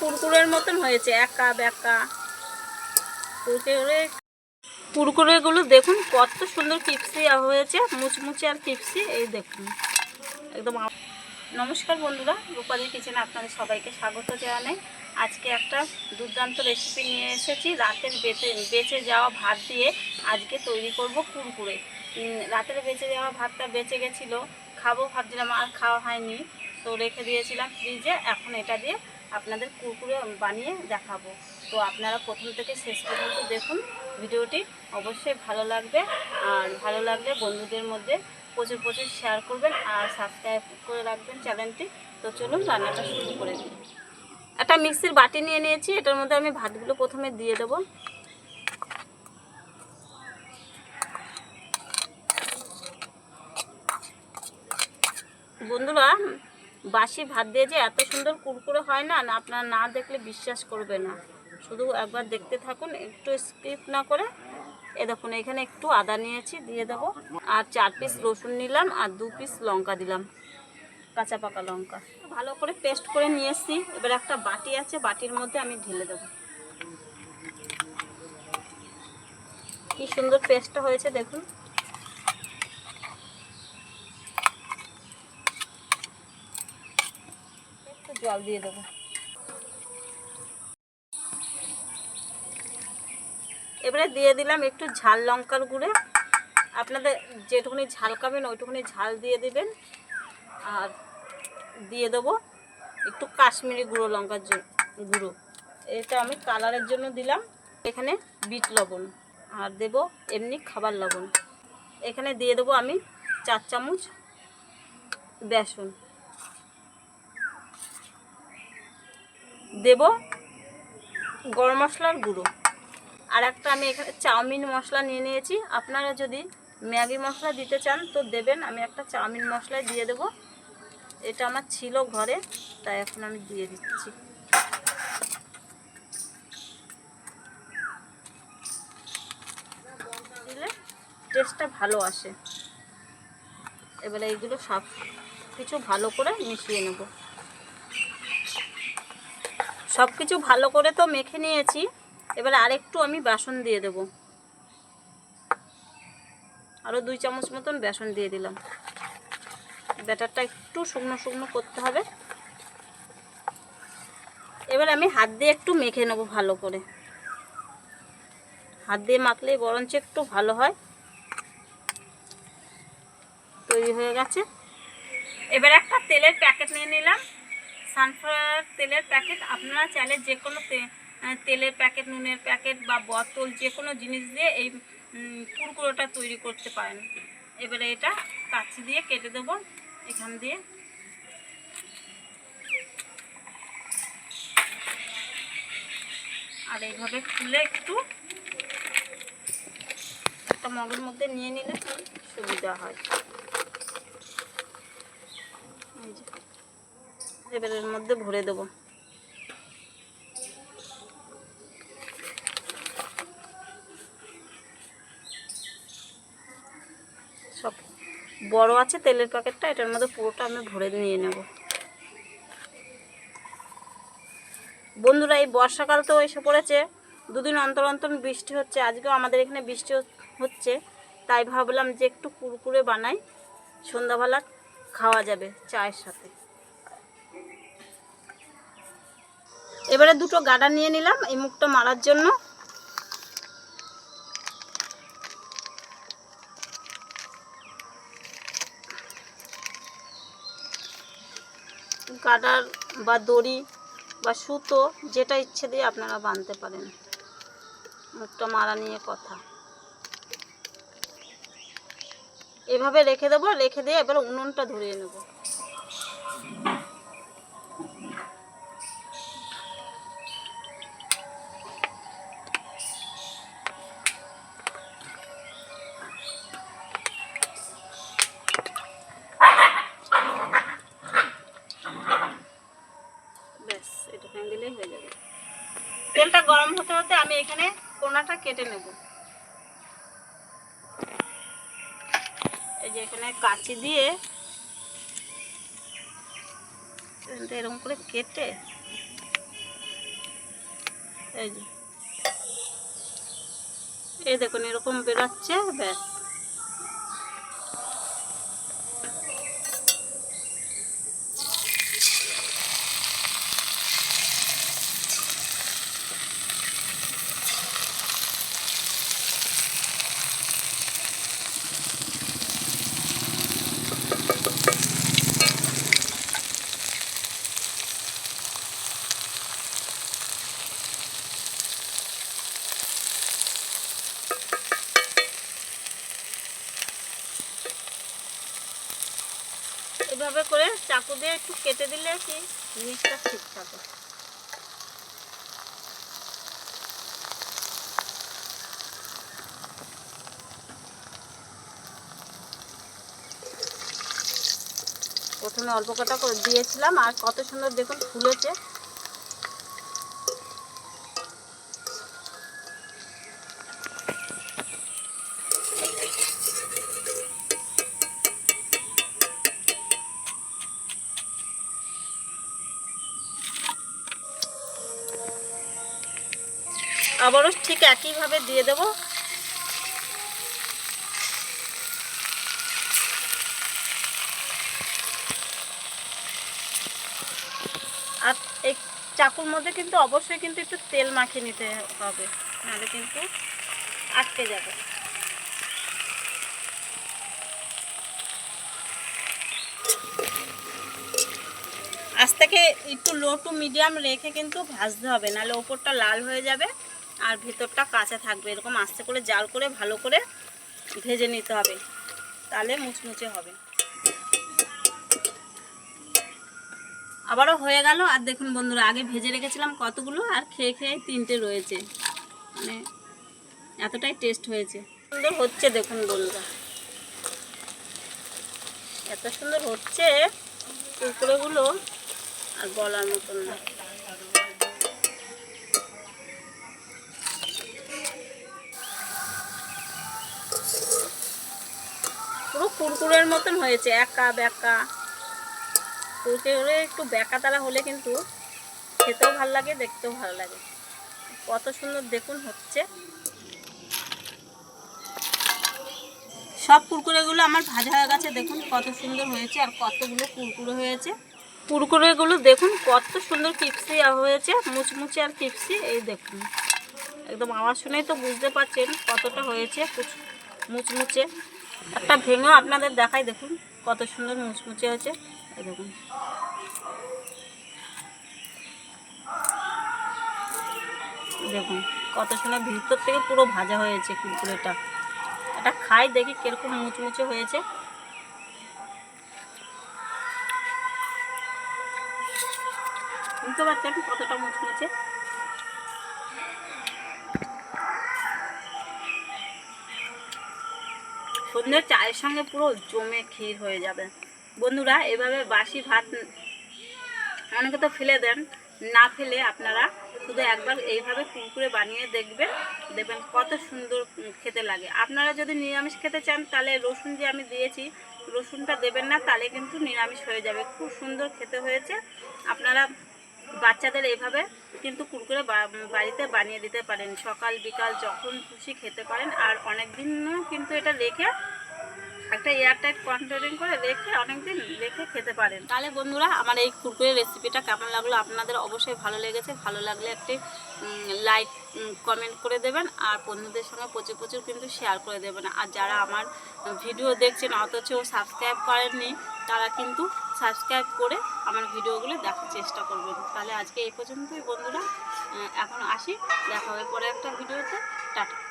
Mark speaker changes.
Speaker 1: কুরকুরের মতন হয়েছে, একা বেকা। কুরকুরে কুরকুরেগুলো দেখুন, কত সুন্দর টিপসি হয়েছে, মুচমুচে আর টিপসি এই দেখুন। একদম নমস্কার বন্ধুরা, রূপালী কিচেনে আপনাদের সবাইকে স্বাগত জানাই। আজকে একটা দুর্দান্ত রেসিপি নিয়ে এসেছি, রাতের বেঁচে বেঁচে যাওয়া ভাত দিয়ে আজকে তৈরি করব কুরকুরে। রাতের বেঁচে যাওয়া ভাতটা বেঁচে গেছিল, খাব ভাবছিলাম, আর খাওয়া হয়নি। তো রেখে দিয়েছিলাম ফ্রিজে, এখন এটা দিয়ে আপনাদের কুরকুরে বানিয়ে দেখাবো। তো আপনারা প্রথম থেকে শেষ পর্যন্ত দেখুন, ভিডিওটি অবশ্যই ভালো লাগবে। আর ভালো লাগলে বন্ধুদের মধ্যে প্রচুর প্রচুর শেয়ার করবেন আর সাবস্ক্রাইব করে রাখবেন চ্যানেলটি তো চলুন রান্নাটা শুরু করে দিই। একটা মিক্সির বাটি নিয়ে নিয়েছি, এটার মধ্যে আমি ভাতগুলো প্রথমে দিয়ে দেবো। বন্ধুরা বাসি ভাত দিয়ে যে এত সুন্দর কুরকুরে হয় না না আপনারা না দেখলে বিশ্বাস করবে না। শুধু একবার দেখতে থাকুন, একটু স্কিপ না করে। এ দেখুন, এখানে একটু আদা নিয়েছি, দিয়ে দেবো। আর চার পিস রসুন নিলাম, আর দু পিস লঙ্কা দিলাম, কাঁচা পাকা লঙ্কা। ভালো করে পেস্ট করে নিয়ে এসছি। এবার একটা বাটি আছে, বাটির মধ্যে আমি ঢেলে দেবো। কি সুন্দর পেস্টটা হয়েছে, দেখুন। জল দিয়ে দেবো। এবারে দিয়ে দিলাম একটু ঝাল লঙ্কার গুঁড়ে। আপনাদের যেটুকুনি ঝাল খাবেন, ওইটুকুনি ঝাল দিয়ে দিবেন। আর দিয়ে দেবো একটু কাশ্মীরি গুঁড়ো লঙ্কার গুঁড়ো। এটা আমি কালারের জন্য দিলাম। এখানে বিট লবণ আর দেব এমনি খাবার লবণ। এখানে দিয়ে দেবো আমি চার চামচ বেসন। দেব গরম মশলার গুঁড়ো। আর একটা আমি এখানে চাউমিন মশলা নিয়ে নিয়েছি। আপনারা যদি ম্যাগি মশলা দিতে চান তো দেবেন। আমি একটা চাউমিন মশলা দিয়ে দেব। এটা আমার ছিল ঘরে, তাই এখন আমি দিয়ে দিচ্ছি। দিলে টেস্টটা ভালো আসে। এবারে এইগুলো সব কিছু ভালো করে মিশিয়ে নেব। সব কিছু ভালো করে তো মেখে নিয়েছি। এবারে আরেকটু আমি বেসন দিয়ে দেব। আরও দুই চামচ মতন বেসন দিয়ে দিলাম। ব্যাটারটা একটু শুকনো শুকনো করতে হবে। এবার আমি হাত দিয়ে একটু মেখে নেব ভালো করে। হাত দিয়ে মাখলেই বরঞ্চ একটু ভালো হয়। তৈরি হয়ে গেছে। এবার একটা তেলের প্যাকেট নিয়ে নিলাম। সানফ্লাওয়ার তেলের প্যাকেট আপনারা চাইলে যে কোনো তেলের প্যাকেট নুনের প্যাকেট বা বোতল যে কোনো জিনিস দিয়ে এই কুরকুরোটা তৈরি করতে পারেন। এবারে এটা কাছি দিয়ে কেটে দেবো, এখান দিয়ে। আর এইভাবে খুলে একটু একটা মগের মধ্যে নিয়ে নিলে সুবিধা হয়। এই যে। এবার এর মধ্যে ভরে দেবো। সব বড় আছে, তেলের প্যাকেটটা, এটার মধ্যে পুরোটা আমি ভরে নিয়ে নেব। বন্ধুরা, এই বর্ষাকাল তো এসে পড়েছে, দুদিন অন্তর অন্তর বৃষ্টি হচ্ছে, আজকেও আমাদের এখানে বৃষ্টি হচ্ছে, তাই ভাবলাম যে একটু কুরকুরে বানাই, সন্ধ্যাবেলা খাওয়া যাবে চায়ের সাথে। এবারে দুটো গাডা নিয়ে নিলাম, এই মুখটা মারার জন্য। গাডার বা দড়ি বা সুতো, যেটা ইচ্ছে দিয়ে আপনারা বাঁধতে পারেন। মুখটা মারা নিয়ে কথা। এভাবে রেখে দেবো, রেখে দিয়ে এবার উনুনটা ধরিয়ে নেব। গরম হতে হতে আমি এখানে কোনাটা কেটে নেব। এই যে এখানে কাঁচি দিয়ে এরকম করে কেটে এই যে। এই দেখুন এরকম বেরোচ্ছে, ব্যাস। এভাবে করে চাকু দিয়ে একটু কেটে দিলে কি জিনিসটা ঠিক থাকে। প্রথমে অল্প কটা করে দিয়েছিলাম, আর কত সুন্দর দেখুন ফুলেছে। আবারও ঠিক একইভাবে দিয়ে দেবো। আর এই চাকুর মধ্যে কিন্তু অবশ্যই কিন্তু একটু তেল মাখিয়ে নিতে হবে, নাহলে কিন্তু আটকে যাবে। আজ থেকে একটু লো টু মিডিয়াম রেখে কিন্তু ভাজতে হবে, নাহলে ওপরটা লাল হয়ে যাবে। আর ভেতরটা কাঁচা থাকবে, এরকম আস্তে করে জাল করে ভালো করে ভেজে নিতে হবে। তাহলে মুচমুচে হবে। আবারও হয়ে গেল। আর দেখুন বন্ধুরা, আগে ভেজে রেখেছিলাম কতগুলো, আর খেয়ে খেয়ে তিনটে রয়েছে। মানে এতটাই টেস্ট হয়েছে। সুন্দর হচ্ছে দেখুন বন্ধুরা। এত সুন্দর হচ্ছে কুকুরেগুলো আর বলার মতন না। কুরকুরের মতন হয়েছে, একা বেকা। কুরকুরে একটু বেকা তারা হলে কিন্তু খেতেও ভালো লাগে, দেখতেও ভালো লাগে। কত সুন্দর দেখুন হচ্ছে। সব কুরকুরেগুলো আমার ভাজা হয়ে গেছে, দেখুন কত সুন্দর হয়েছে আর কতগুলো কুরকুরে হয়েছে। কুরকুরেগুলো দেখুন কত সুন্দর কিপসি হয়েছে, মুচমুচে আর কিপসি এই দেখুন। একদম আওয়াজ শুনেই তো বুঝতে পারছেন কতটা হয়েছে মুচমুচে। একটা ভেঙেও আপনাদের দেখাই, দেখুন কত সুন্দর মুচমুচে হয়েছে। দেখুন। দেখুন, কত সুন্দর ভিতর থেকে পুরো ভাজা হয়েছে কুরকুরেটা। এটা খাই দেখি কীরকম মুচমুচে হয়েছে। বুঝতে পারছেন কতটা মুচমুচে? সন্ধ্যের চায়ের সঙ্গে পুরো জমে ক্ষীর হয়ে যাবে। বন্ধুরা, এভাবে বাসি ভাত অনেকে তো ফেলে দেন, না ফেলে আপনারা শুধু একবার এইভাবে কুরকুরে বানিয়ে দেখবেন দেখবেন কত সুন্দর খেতে লাগে। আপনারা যদি নিরামিষ খেতে চান, তাহলে রসুন যে আমি দিয়েছি, রসুনটা দেবেন না, তাহলে কিন্তু নিরামিষ হয়ে যাবে। খুব সুন্দর খেতে হয়েছে। আপনারা বাচ্চাদের এভাবে কিন্তু কুরকুরে বাড়িতে বানিয়ে দিতে পারেন। সকাল, বিকাল যখন খুশি খেতে পারেন। আর অনেক দিনও কিন্তু এটা রেখে একটা এয়ারটাইট কন্ট্রোলিং করে রেখে অনেকদিন রেখে খেতে পারেন। তাহলে বন্ধুরা, আমার এই কুরকুরের রেসিপিটা কেমন লাগল? আপনাদের অবশ্যই ভালো লেগেছে। ভালো লাগলে একটি লাইক কমেন্ট করে দেবেন আর বন্ধুদের সঙ্গে প্রচুর প্রচুর কিন্তু শেয়ার করে দেবেন। আর যারা আমার ভিডিও দেখছেন, অথচ সাবস্ক্রাইব করেননি, তারা কিন্তু সাবস্ক্রাইব করে আমার ভিডিওগুলো দেখার চেষ্টা করবেন। তাহলে আজকে এই পর্যন্তই বন্ধুরা। এখন আসি। দেখা হবে পরে একটা ভিডিওতে টাটা।